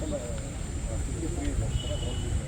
那么，呃，这些物业呢，了。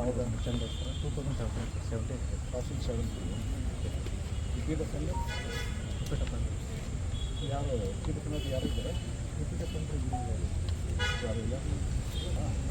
two thousand seventy thousand seventy repeat offender ಯಾರು? Repeat offender ಯಾರು ಇದ್ದಾರೆ? ರಿಪೀಟ್ ಅಫೆಂಡರ್ ಯಾರು ಇಲ್ಲ. ಹಾಂ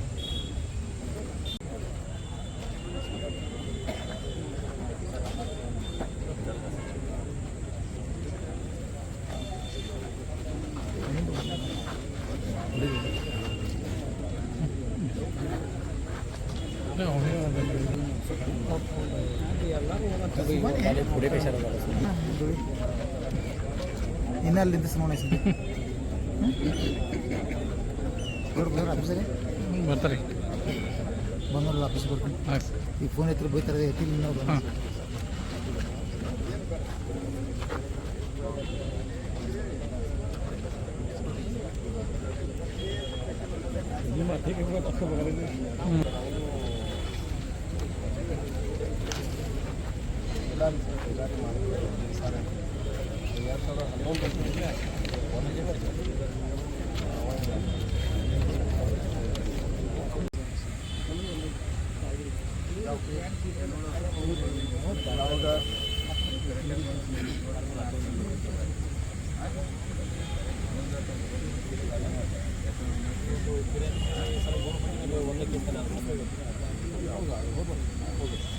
ಇನ್ನಲ್ಲಿಂದ ನೋಡ ನೋಡ್ರಿ ಬರೋರು ಆಫೀಸರೇ ಬರ್ತಾರೆ. ಬಂದವರು ಆಫೀಸ್ ಬರ್ತೀನಿ. ಈ ಫೋನ್ ಎತ್ತಿರ ಬೈತಾರೆ ಎತ್ತಿಲ್ಲ ಪ್ರಧಾನಿ ಸರ್ ಪ್ರಧಾನಿ ಮಾಡಿದ್ದಾರೆ ಎರಡು ಸಾವಿರದ ಹನ್ನೊಂದರಲ್ಲಿ ಅವಾಗ ಒಂದಕ್ಕಿಂತ ನಾನು ಹೋಗಿ ಹೋಗಿ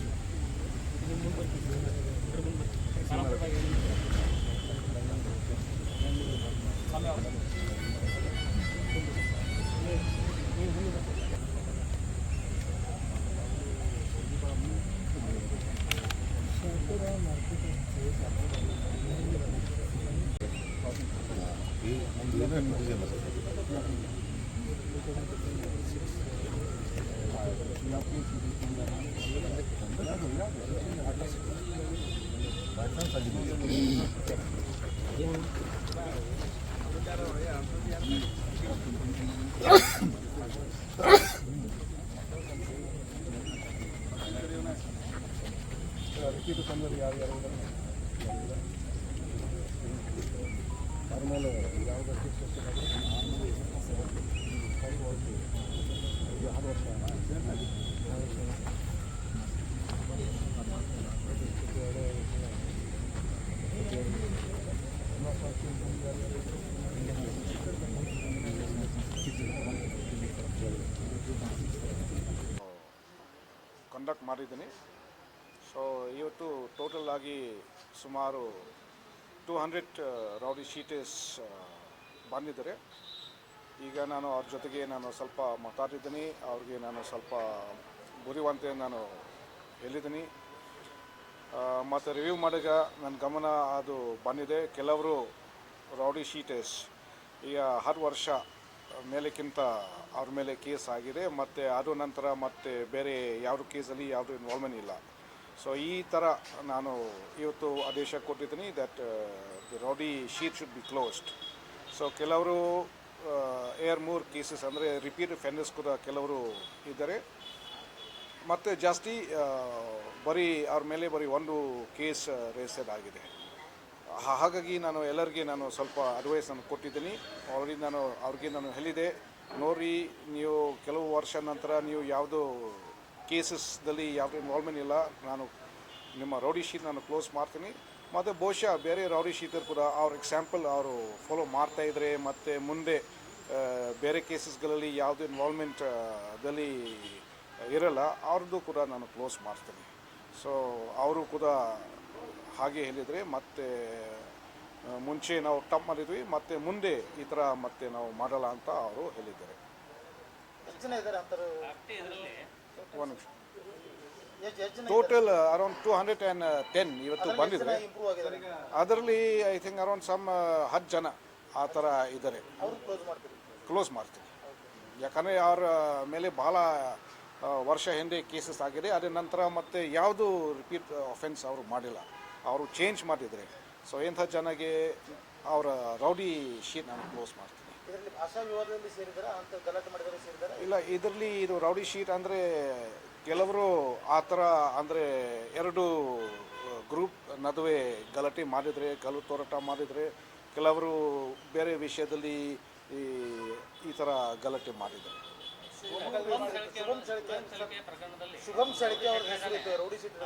ಹಾಂ ರಿಪೀಟ್ ಅಫೆಂಡರ್ ಯಾರು ಯಾರು ಇದ್ದಾರೆ ಕಂಡಕ್ಟ್ ಮಾಡಿದ್ದೀನಿ. ಸೊ ಇವತ್ತು ಟೋಟಲ್ ಆಗಿ ಸುಮಾರು ಟೂ ಹಂಡ್ರೆಡ್ ರೌಡಿ ಶೀಟೇಸ್ ಬಂದಿದ್ದಾರೆ. ಈಗ ನಾನು ಅವ್ರ ಜೊತೆಗೆ ನಾನು ಸ್ವಲ್ಪ ಮಾತಾಡಿದ್ದೀನಿ. ಅವ್ರಿಗೆ ನಾನು ಸ್ವಲ್ಪ ಬುರಿವಂತೆ ನಾನು ಹೇಳಿದ್ದೀನಿ. ಮತ್ತು ರಿವ್ಯೂ ಮಾಡಿದಾಗ ನನ್ನ ಗಮನ ಅದು ಬಂದಿದೆ. ಕೆಲವರು ರೌಡಿ ಶೀಟೇಸ್ ಈಗ ಹರ್ ವರ್ಷ ಮೇಲೆಕ್ಕಿಂತ ಅವ್ರ ಮೇಲೆ ಕೇಸ್ ಆಗಿದೆ. ಮತ್ತು ಅದು ನಂತರ ಮತ್ತೆ ಬೇರೆ ಯಾವುದು ಕೇಸಲ್ಲಿ ಯಾವುದು ಇನ್ವಾಲ್ವ್ಮೆಂಟ್ ಇಲ್ಲ. ಸೊ ಈ ಥರ ನಾನು ಇವತ್ತು ಆದೇಶ ಕೊಟ್ಟಿದ್ದೀನಿ that the rowdy sheet should be closed so ಕೆಲವರು ಏರ್ ಮೂರ್ ಕೇಸಸ್ ಅಂದರೆ ರಿಪೀಟ್ ಫೆಂಡರ್ಸ್ ಕೂಡ ಕೆಲವರು ಇದ್ದಾರೆ. ಮತ್ತು ಜಾಸ್ತಿ ಆ, ಬರೀ ಅವ್ರ ಮೇಲೆ ಬರೀ ಒಂದು ಕೇಸ್ ರಿಜಿಸ್ಟರ್ಡ್ ಆಗಿದೆ. ಹಾಗಾಗಿ ನಾನು ಎಲ್ಲರಿಗೆ ನಾನು ಸ್ವಲ್ಪ ಅಡ್ವೈಸ್ ನಾನು ಕೊಟ್ಟಿದ್ದೀನಿ. ಆಲ್ರೆಡಿ ನಾನು ಅವ್ರಿಗೆ ನಾನು ಹೇಳಿದೆ. ನೋಡಿ ನೀವು ಕೆಲವು ವರ್ಷ ನಂತರ ನೀವು ಯಾವುದು ಕೇಸಸ್ದಲ್ಲಿ ಯಾವುದೇ ಇನ್ವಾಲ್ವ್ಮೆಂಟ್ ಇಲ್ಲ. ನಾನು ನಿಮ್ಮ ರೌಡಿ ಶೀಟ್ ನಾನು ಕ್ಲೋಸ್ ಮಾಡ್ತೀನಿ. ಮತ್ತು ಬಹುಶಃ ಬೇರೆ ರೌಡಿ ಶೀಟರ್ ಕೂಡ ಅವ್ರ ಎಕ್ಸಾಂಪಲ್ ಅವರು ಫಾಲೋ ಮಾಡ್ತಾ ಇದ್ದರೆ ಮತ್ತು ಮುಂದೆ ಬೇರೆ ಕೇಸಸ್ಗಳಲ್ಲಿ ಯಾವುದೇ ಇನ್ವಾಲ್ವ್ಮೆಂಟ್ ದಲ್ಲಿ ಇರಲ್ಲ ಅವ್ರದ್ದು ಕೂಡ ನಾನು ಕ್ಲೋಸ್ ಮಾಡ್ತೀನಿ. ಸೊ ಅವರು ಕೂಡ ಹಾಗೆ ಹೇಳಿದರೆ ಮತ್ತೆ ಮುಂಚೆ ನಾವು ಟಪ್ ಮಾಡಿದ್ವಿ ಮತ್ತೆ ಮುಂದೆ ಈ ಥರ ಮತ್ತೆ ನಾವು ಮಾಡಲ್ಲ ಅಂತ ಅವರು ಹೇಳಿದ್ದಾರೆ. ಒಂದು ನಿಮಿಷ total around two hundred and ten ಇವತ್ತು ಬಂದಿದೆ. ಅದರಲ್ಲಿ ಐ ಥಿಂಕ್ ಅರೌಂಡ್ ಸಮ್ ಹತ್ತು ಜನ ಆ ಥರ ಇದ್ದಾರೆ. ಕ್ಲೋಸ್ ಮಾಡ್ತೀವಿ. ಯಾಕಂದರೆ ಅವರ ಮೇಲೆ ಭಾಳ ವರ್ಷ ಹಿಂದೆ ಕೇಸಸ್ ಆಗಿದೆ. ಅದರ ನಂತರ ಮತ್ತೆ ಯಾವುದು ರಿಪೀಟ್ ಅಫೆನ್ಸ್ ಅವರು ಮಾಡಿಲ್ಲ. ಅವರು ಚೇಂಜ್ ಮಾಡಿದರೆ. ಸೊ ಇಂಥ ಜನಗೆ ಅವರ ರೌಡಿ ಶೀಟ್ ನಾನು ಕ್ಲೋಸ್ ಮಾಡ್ತೀನಿ. ಇದರಲ್ಲಿ ಭಾಷಾ ವಿವಾದದಲ್ಲಿ ಸೇರಿದಾರ? ಅಂತ ಗಲಾಟೆ ಮಾಡಿದರೆ ಸೇರಿದಾರ? ಇಲ್ಲ, ಇದರಲ್ಲಿ ಇದು ರೌಡಿ ಶೀಟ್ ಅಂದರೆ ಕೆಲವರು ಆ ಥರ ಅಂದರೆ ಎರಡು ಗ್ರೂಪ್ ನಡುವೆ ಗಲಾಟೆ ಮಾಡಿದರೆ, ಕಲ್ಲು ತೋರಾಟ ಮಾಡಿದರೆ ಕೆಲವರು ಬೇರೆ ವಿಷಯದಲ್ಲಿ ಈ ಈ ಥರ ಗಲಾಟೆ ಮಾಡಿದ್ದಾರೆ. ಸೆಳಕೆ ಅವ್ರ ಹೆಸರು ಇತ್ತು ರೌಡಿ ಶೀಟ್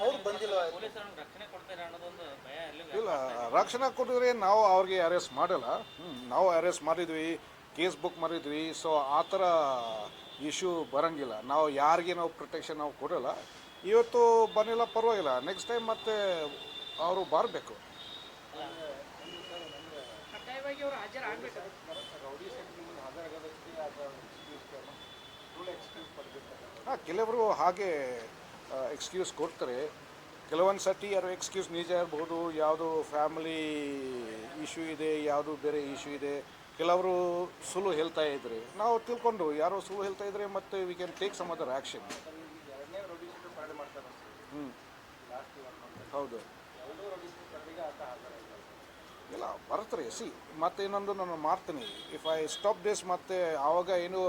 ಅವ್ರು ಬಂದಿಲ್ಲ ಇಲ್ಲ ರಕ್ಷಣಾ ಕೊಟ್ಟಿದ್ರೆ ನಾವು ಅವ್ರಿಗೆ ಅರೆಸ್ಟ್ ಮಾಡಲ್ಲ. ಹ್ಮ್, ನಾವು ಅರೆಸ್ಟ್ ಮಾಡಿದ್ವಿ ಕೇಸ್ ಬುಕ್ ಮಾಡಿದ್ವಿ ಸೊ ಆ ಥರ ಇಶ್ಯೂ ಬರಂಗಿಲ್ಲ. ನಾವು ಯಾರಿಗೆ ನಾವು ಪ್ರೊಟೆಕ್ಷನ್ ನಾವು ಕೊಡಲ್ಲ. ಇವತ್ತು ಬಂದಿಲ್ಲ ಪರವಾಗಿಲ್ಲ. ನೆಕ್ಸ್ಟ್ ಟೈಮ್ ಮತ್ತೆ ಅವರು ಬರಬೇಕು ಕಡ್ಡಾಯವಾಗಿ ಅವರು ಹಾಜರಾಗಬೇಕು ಹಾಂ ಕೆಲವರು ಹಾಗೆ ಎಕ್ಸ್ಕ್ಯೂಸ್ ಕೊಡ್ತಾರೆ. ಕೆಲವೊಂದು ಸರ್ತಿ ಯಾರು ಎಕ್ಸ್ಕ್ಯೂಸ್ ನಿಜ ಇರ್ಬೋದು ಯಾವುದು ಫ್ಯಾಮಿಲಿ ಇಶ್ಯೂ ಇದೆ, ಯಾವುದು ಬೇರೆ ಇಶ್ಯೂ ಇದೆ. ಕೆಲವರು ಸುಳ್ಳು ಹೇಳ್ತಾ ಇದ್ರೆ, ನಾವು ತಿಳ್ಕೊಂಡು ಯಾರೋ ಸುಳ್ಳು ಹೇಳ್ತಾ ಇದ್ರೆ ಮತ್ತೆ we can take some other action ಹ್ಞೂ ಹೌದು. ಇಲ್ಲ ಬರ್ತಾರೆ. ಸಿ ಮತ್ತೆ ಇನ್ನೊಂದು ನಾನು ಮಾಡ್ತೀನಿ. ಇಫ್ ಐ ಸ್ಟಾಪ್ ದಿಸ್ ಮತ್ತೆ ಆವಾಗ ಏನು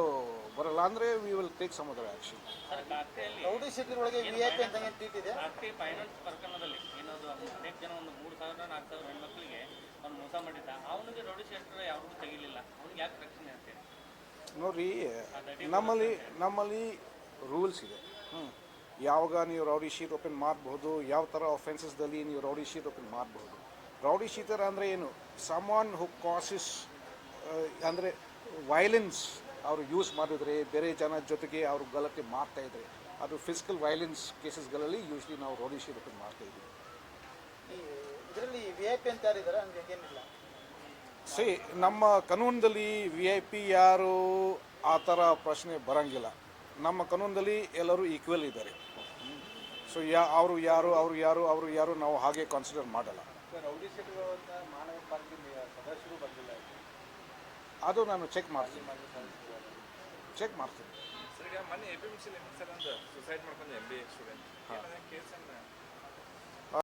ಬರಲ್ಲ ಅಂದರೆ we will take some other action sir ಕಾಕ್ತಿಯಲ್ಲಿ rowdy sheet ಒಳಗೆ ವಿ ಐ ಪಿ ಅಂತ ಏನು ಟ್ವೀಟ್ ಇದೆ? ಕಾಕ್ತಿ ಫೈನಾನ್ಸ್ ಪ್ರಕರಣದಲ್ಲಿ ಏನದು ಅನೇಕ ಜನ ಒಂದು ಮೂರು ಸಾವಿರ ನಾಲ್ಕು ಸಾವಿರ ಹೆಣ್ಮಕ್ಳಿಗೆ ಅವ್ನು ಮೋಸ ಮಾಡಿದ್ದ. ಅವನಿಗೆ ರೌಡಿ ಶೆಟ್ರ್ ಯಾರಿಗೂ ತೆಗಿಲಿಲ್ಲ. ಅವ್ನಿಗೆ ಯಾಕೆ ರಕ್ಷಣೆ ಅಂತೇಳಿ ನೋಡ್ರಿ ನಮ್ಮಲ್ಲಿ ನಮ್ಮಲ್ಲಿ ರೂಲ್ಸ್ ಇದೆ. ಹ್ಞೂ ಯಾವಾಗ ನೀವು ರೌಡಿ ಶೀಟ್ ಓಪನ್ ಮಾಡಬಹುದು ಯಾವ ಥರ ಅಫೆನ್ಸಸ್ದಲ್ಲಿ ನೀವು ರೌಡಿ ಶೀಟ್ ಓಪನ್ ಮಾಡಬಹುದು ರೌಡಿ ಶೀತರ ಅಂದರೆ ಏನು? ಸಮಾನ್ ಹು ಕಾಸಿಸ್ ಅಂದರೆ ವೈಲೆನ್ಸ್ ಅವರು ಯೂಸ್ ಮಾಡಿದರೆ ಬೇರೆ ಜನ ಜೊತೆಗೆ ಅವರು ಗಲಾಟೆ ಮಾಡ್ತಾ ಇದ್ದರೆ ಅದು ಫಿಸಿಕಲ್ ವೈಲೆನ್ಸ್ ಕೇಸಸ್ಗಳಲ್ಲಿ ಯೂಸ್ಲಿ ನಾವು ರೌಡಿ ಶೀತರ ಮಾಡ್ತಾ ಇದ್ದೀವಿ. ಇದರಲ್ಲಿ ವಿ ಐ ಪಿ ಅಂತ ಯಾರಿದ್ದಾರೆ ಹಂಗೆ ಏನಿಲ್ಲ. ಸಿ ನಮ್ಮ ಕಾನೂನಲ್ಲಿ ವಿ ಐ ಪಿ ಯಾರು? ಆ ಥರ ಪ್ರಶ್ನೆ ಬರಂಗಿಲ್ಲ. ನಮ್ಮ ಕಾನೂನಲ್ಲಿ ಎಲ್ಲರೂ ಈಕ್ವಲ್ ಇದ್ದಾರೆ. ಸೊ ಯಾ ಅವರು ಯಾರು ಅವರು ಯಾರು ಅವರು ಯಾರು ನಾವು ಹಾಗೆ ಕನ್ಸಿಡರ್ ಮಾಡಲ್ಲ. ರೌಡಿ ಶೀಟ್ಗಳನ್ನ ಮಾನವ ಪಾಲಿಕೆ ಸದಸ್ಯರು ಬಂದಿಲ್ಲ ಅದು ನಾನು ಚೆಕ್ ಮಾಡ್ತೀನಿ. ಚೆಕ್ ಮಾಡ್ತೀನಿ. ಸರ್ ಈಗ ಮೊನ್ನೆ ಎ ಪಿ ಎಂ ಸಿ ಅಂತ ಸುಸೈಡ್ ಮಾಡ್ಕೊಂಡು ಎಂ ಬಿ ಎ ಸ್ಟೂಡೆಂಟ್ ಕೇಸನ್ನು